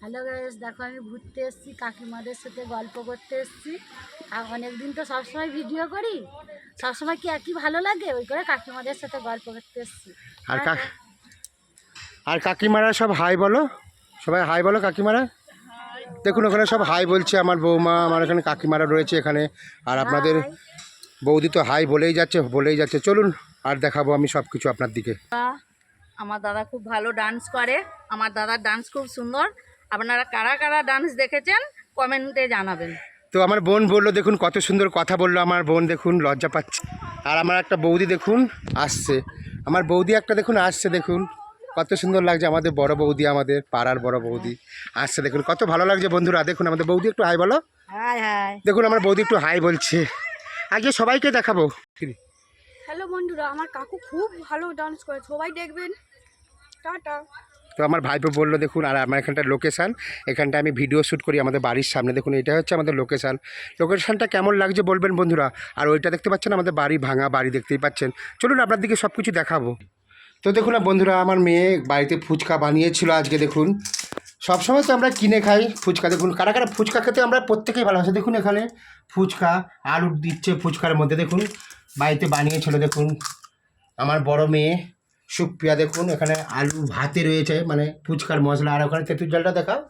Hello guys দেখো আমি ঘুরতে এসেছি কাকিমাদের সাথে গল্প করতে এসেছি। আর অনেকদিন তো সবসময় ভিডিও করি সবসময় কি একই ভালো লাগে? ওই করে কাকিমাদের সাথে গল্প করতে এসেছি। আর কাক আর কাকিমারা সব হাই বলো? সবাই হাই বলো কাকিমারা? দেখুন ওখানে সব হাই বলছে আমার বৌমা আমার এখানে কাকিমারা রয়েছে এখানে। আর আপনাদের বৌদি তো হাই বলেই যাচ্ছে বলেই যাচ্ছে। চলুন আর দেখাবো আমি সব কিছু আপনার দিকে। আমার দাদা খুব ভালো ডান্স করে আমার দাদার ডান্স খুব সুন্দর। আপনারা কারা কারা ডান্স দেখেছেন কমেন্টে জানাবেন। তো আমার বোন বলল দেখুন কত সুন্দর কথা বলল আমার বোন দেখুন লজ্জা পাচ্ছে। আর আমার একটা বৌদি দেখুন আসছে। আমার বৌদি একটা দেখুন আসছে দেখুন। কত সুন্দর লাগছে আমাদের বড় বৌদি আমাদের পাড়ার বড় বৌদি আসছে দেখুন। কত ভালো লাগছে বন্ধুরা দেখুন আমাদের বৌদি একটু হাই বলো। হাই হাই দেখুন আমার বৌদি একটু হাই বলছে। আগে সবাইকে দেখাবো। হ্যালো বন্ধুরা আমার কাকু খুব ভালো ডান্স করে সবাই দেখবেন। টাটা। তো আমার ভাইপো বলল, দেখুন, আর আমার এখানটা লোকেশান এখানটা আমি ভিডিও শ্যুট করি আমাদের বাড়ির সামনে। দেখুন, এটা হচ্ছে আমাদের লোকেশান লোকেশানটা কেমন লাগছে বলবেন বন্ধুরা? আর ওইটা দেখতে পাচ্ছেন আমাদের বাড়ি ভাঙা বাড়ি দেখতেই পাচ্ছেন। চলুন আপনার দিকে সব কিছু দেখাবো। তো দেখুন না বন্ধুরা, আমার মেয়ে বাড়িতে ফুচকা বানিয়েছিল আজকে, দেখুন। সবসময় তো আমরা কিনে খাই ফুচকা। দেখুন, কারা কারা ফুচকা খেতে আমরা প্রত্যেকেই ভালোবাসি। দেখুন এখানে ফুচকা আলু দিচ্ছে ফুচকার মধ্যে। দেখুন, বাড়িতে বানিয়েছিল, দেখুন। আমার বড় মেয়ে সুপ্রিয়া দেখুন, এখানে আলু ভাতে রয়েছে মানে ফুচকার মশলা, আর ওখানে তেঁতুল জলটা দেখাও।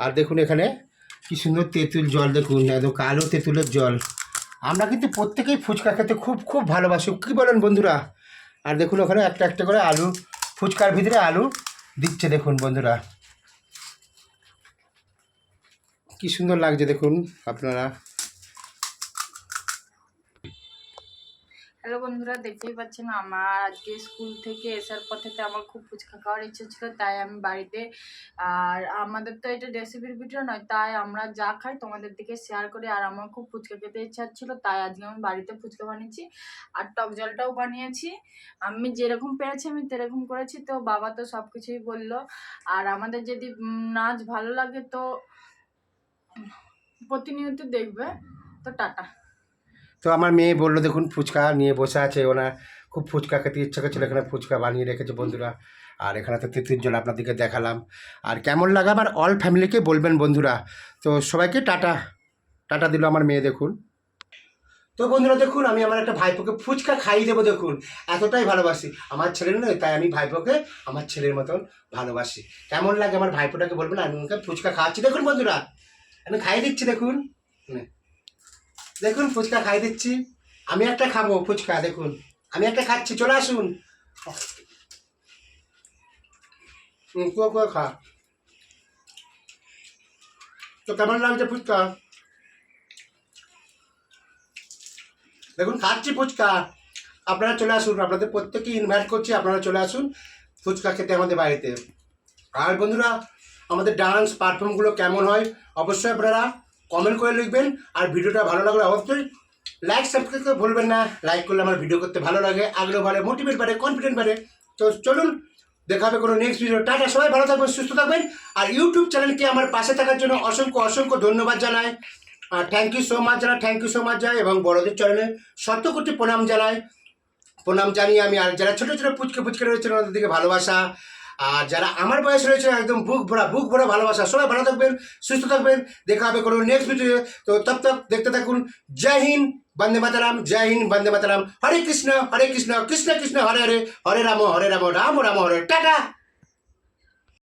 আর দেখুন এখানে কি সুন্দর তেঁতুল জল, দেখুন, একদম কালো তেঁতুলের জল। আমরা কিন্তু প্রত্যেকেই ফুচকা খেতে খুব খুব ভালোবাসি, কী বলেন বন্ধুরা? আর দেখুন ওখানে একটা একটা করে আলু, ফুচকার ভিতরে আলু দিচ্ছে, দেখুন বন্ধুরা। কি সুন্দর লাগছে, দেখুন আপনারা। হ্যালো বন্ধুরা, দেখতেই পাচ্ছেন আমার আজকে স্কুল থেকে আসার পথেতে আমার খুব ফুচকা খাওয়ার ইচ্ছে ছিল, তাই আমি বাড়িতে, আর আমাদের তো এটা রেসিপির ভিডিও নয়, তাই আমরা যা খাই তোমাদের দিকে শেয়ার করি, আর আমার খুব ফুচকা খেতে ইচ্ছা ছিল, তাই আজকে আমি বাড়িতে ফুচকা বানিয়েছি, আর টক জলটাও বানিয়েছি, আমি যেরকম পেরেছি আমি সেরকম করেছি, তো বাবা তো সব কিছুই বলল, আর আমাদের যদি নাচ ভালো লাগে তো প্রতিনিয়ত দেখবে, তো টাটা। তো আমার মেয়ে বলল, দেখুন, ফুচকা নিয়ে বসে আছে। ওনার খুব ফুচকা খেতে ইচ্ছা করছিল, এখানে ফুচকা বানিয়ে রেখেছে বন্ধুরা। আর এখানে তো তেঁতুল জল আপনাদেরকে দেখালাম। আর কেমন লাগা আমার অল ফ্যামিলিকে বলবেন বন্ধুরা। তো সবাইকে টাটা। টাটা দিল আমার মেয়ে, দেখুন। তো বন্ধুরা, দেখুন, আমি আমার একটা ভাইপোকে ফুচকা খাইয়ে দেবো, দেখুন। এতটাই ভালোবাসি। আমার ছেলের নয়, তাই আমি ভাইপোকে আমার ছেলের মতন ভালোবাসি। কেমন লাগে আমার ভাইপোটাকে বলবেন? আমি ওকে ফুচকা খাওয়াচ্ছি। দেখুন বন্ধুরা, আমি খাইয়ে দিচ্ছি, দেখুন। দেখুন, ফুচকা খাই দিচ্ছি। আমি একটা খাব ফুচকা, দেখুন। আমি একটা খাচ্ছি, চলে আসুন। খা। তো কেমন লাগছে ফুচকা? দেখুন, খাচ্ছি ফুচকা। আপনারা চলে আসুন, আপনাদের প্রত্যেকে ইনভাইট করছি, আপনারা চলে আসুন ফুচকা খেতে আমাদের বাড়িতে। আর বন্ধুরা, আমাদের ডান্স পারফর্মগুলো কেমন হয়, অবশ্যই আপনারা কমেন্ট করে লিখবেন আর ভিডিওটা ভালো লাগলে অবশ্যই লাইক সাবস্ক্রাইব করে ভুলবেন না। লাইক করলে আমার ভিডিও করতে ভালো লাগে আগ্রহ বাড়ে মোটিভেট বাড়ে কনফিডেন্ট বাড়ে। তো চলুন, দেখা হবে কোনো নেক্সট ভিডিও টাটা, সবাই ভালো থাকবেন, সুস্থ থাকবেন। আর ইউটিউব চ্যানেলকে আমার পাশে থাকার জন্য অসংখ্য অসংখ্য ধন্যবাদ জানাই। আর থ্যাংক ইউ সো মাচ জানাই থ্যাংক ইউ সো মাচ জানাই। এবং বড়দের চ্যানেলে শত কোটি প্রণাম জানাই। প্রণাম জানিয়ে আমি আর যারা ছোটো ছোটো, পুচকে পুচকে রয়েছেন ওদের দিকে ভালোবাসা। আর যারা আমার বয়স রয়েছে, একদম বুক ভরা বুক ভরা ভালোবাসা, সবাই ভালো থাকবেন, সুস্থ থাকবেন। দেখা হবে কোনো নেক্সট ভিডিও তো তব তক দেখতে থাকুন। জয় হিন্দ, বন্দে মাতারাম, জয় হিন্দ, বন্দে মাতারাম। হরে কৃষ্ণ হরে কৃষ্ণ কৃষ্ণ কৃষ্ণ, হরে হরে। হরে রাম হরে রাম রাম রাম, হরে। টাটা!